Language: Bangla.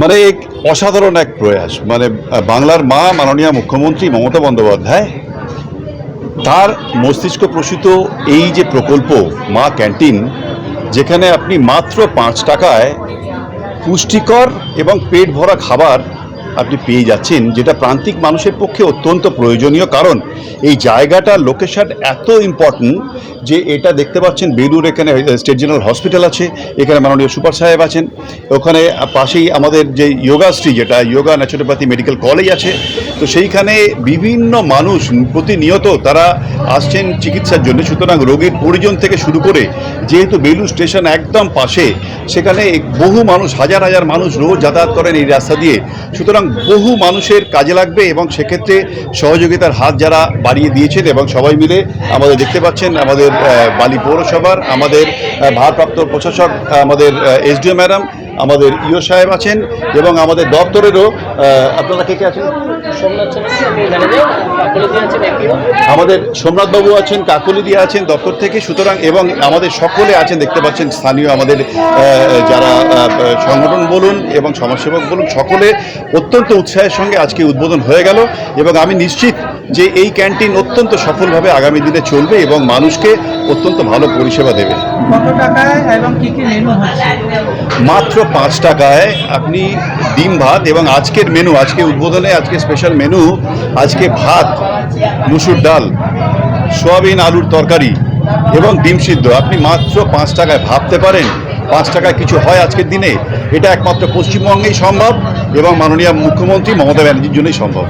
মানে এক অসাধারণ এক প্রয়াস। মানে বাংলার মা মাননীয় মুখ্যমন্ত্রী মমতা বন্দ্যোপাধ্যায়, তার মস্তিষ্ক প্রসূত এই যে প্রকল্প, মা ক্যান্টিন, যেখানে আপনি মাত্র পাঁচ টাকায় পুষ্টিকর এবং পেট ভরা খাবার আপনি পেয়ে যাচ্ছেন, যেটা প্রান্তিক মানুষের পক্ষে অত্যন্ত প্রয়োজনীয়। কারণ এই জায়গাটার লোকেশন এত ইম্পর্ট্যান্ট যে এটা দেখতে পাচ্ছেন বেলুর এখানে স্টেট জেনারেল হসপিটাল আছে, এখানে মাননীয় সুপার সাহেব আছেন। ওখানে পাশেই আমাদের যে যোগাশ্রী যেটা যোগা ন্যাচুরোপ্যাথি মেডিকেল কলেজ আছে। তো সেইখানে বিভিন্ন মানুষ প্রতিনিয়ত তারা আসছেন চিকিৎসার জন্য। সুতরাং রোগীর পরিজন থেকে শুরু করে যেহেতু বেলুর স্টেশন একদম পাশে, সেখানে বহু মানুষ, হাজার হাজার মানুষ রোজ যাতায়াত করেন এই রাস্তা দিয়ে। সুতরাং বহু মানুষের কাজে লাগবে এবং সেক্ষেত্রে সহযোগিতার হাত যারা বাড়িয়ে দিয়েছেন এবং সবাই মিলে আমাদের দেখতে পাচ্ছেন আমাদের বালি পৌরসভার, আমাদের ভারপ্রাপ্ত প্রশাসক, আমাদের এসডিও ম্যাডাম আমাদের ইও সাহেব আছেন এবং আমাদের দপ্তরেরও আপনারা কে কে আছেন? আমাদের সোমনাথবাবু আছেন কাকলি দিয়ে আছেন দপ্তর থেকে সুতরাং এবং আমাদের সকলে আছেন দেখতে পাচ্ছেন স্থানীয় আমাদের যারা সংগঠন বলুন এবং সমাজসেবক বলুন সকলে অত্যন্ত উৎসাহের সঙ্গে আজকে উদ্বোধন হয়ে গেল এবং আমি নিশ্চিত যে এই ক্যান্টিন অত্যন্ত সফলভাবে আগামী দিনে চলবে এবং মানুষকে অত্যন্ত ভালো পরিষেবা দেবে। কত টাকায় এবং কি কি মেনু হচ্ছে? মাত্র পাঁচ টাকায় আপনি ডিম ভাত এবং আজকের মেনু আজকে উদ্বোধনে আজকে স্পেশাল মেনু আজকে ভাত মুসুর ডাল সোয়াবিন আলুর তরকারি এবং ডিম সিদ্ধ। আপনি মাত্র পাঁচ টাকায় ভাবতে পারেন পাঁচ টাকায় কিছু হয় আজকের দিনে? এটা একমাত্র পশ্চিমবঙ্গেই সম্ভব এবং মাননীয় মুখ্যমন্ত্রী মমতা ব্যানার্জির জন্যই সম্ভব।